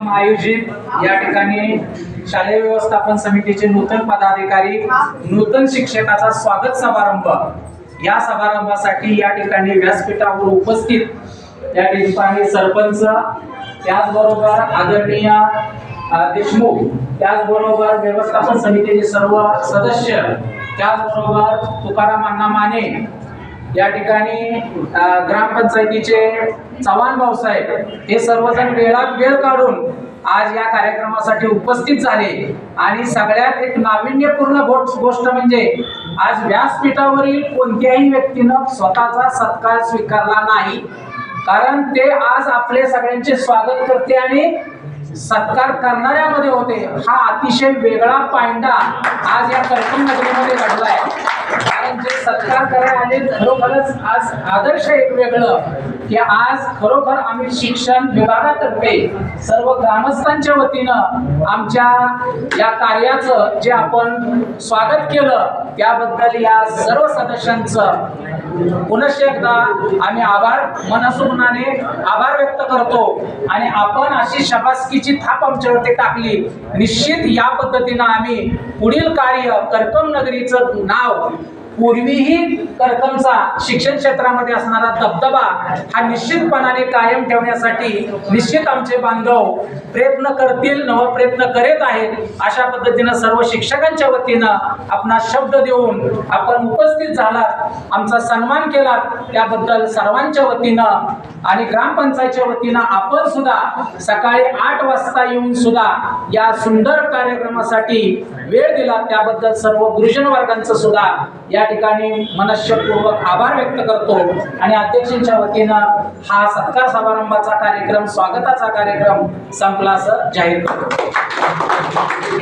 आयोजित या ठिकाणी शालेय व्यवस्थापन समितीचे नूतन पदाधिकारी नूतन शिक्षकाचा स्वागत समारंभ या समारंभासाठी या ठिकाणी व्यासपीठावर उपस्थित या ठिकाणी सरपंच त्याचबरोबर आदरणीय देशमुख त्याचबरोबर व्यवस्थापन समितीचे सर्व सदस्य त्याचबरोबर तुकाराम अण्णा माने या ठिकाणी ग्रामपंचायतीचे चव्हाण भाऊसाहेब हे सर्वजण वेळात वेळ काढून आज या कार्यक्रमासाठी उपस्थित झाले. आणि सगळ्यात एक नाविन्यपूर्ण गोष्ट म्हणजे आज व्यासपीठावरील कोणत्याही व्यक्तीनं स्वतःचा सत्कार स्वीकारला नाही. कारण ते आज आपले सगळ्यांचे स्वागत करते आणि सत्कार करणाऱ्यामध्ये होते. हा अतिशय वेगळा पायंडा आज या कर्तन नगरीमध्ये घडलाय. आहे जे सत्कार करायला आणि खरोखरच आज आदर्श एक वेगळं की आज खरोखर आम्ही शिक्षण विभागातर्फे सर्व ग्रामस्थांच्या वतीनं आमच्या या कार्याचं जे आपण स्वागत केलं त्याबद्दल या सर्व सदस्यांचं पुनश्च एकदा आम्ही आभार मनसुमनाने आभार व्यक्त करतो. आणि आपण अशी शबासकीची थाप आमच्यावरती टाकली. निश्चित या पद्धतीनं आम्ही पुढील कार्य कर्कम नगरीचं नाव पूर्वीही करकमचा शिक्षण क्षेत्रामध्ये असणारा दबदबा हा निश्चितपणाने कायम ठेवण्यासाठी निश्चित आमचे बांधव प्रयत्न करतील नव प्रयत्न करीत आहेत अशा पद्धतीनं सर्व शिक्षकांच्या वतीनं आपणा शब्द देऊन आपण उपस्थित झालात आमचा सन्मान केला त्याबद्दल सर्वांच्या वतीनं आणि ग्रामपंचायतच्या वतीनं आपण सुद्धा सकाळी आठ वाजता येऊन सुद्धा या सुंदर कार्यक्रमासाठी वेळ दिला त्याबद्दल सर्व गुरुजन वर्गांचं सुद्धा या ठिकाणी मनस्यपूर्वक आभार व्यक्त करतो. आणि अध्यक्षांच्या वतीनं हा सत्कार समारंभाचा कार्यक्रम स्वागताचा कार्यक्रम संपला असं जाहीर करतो.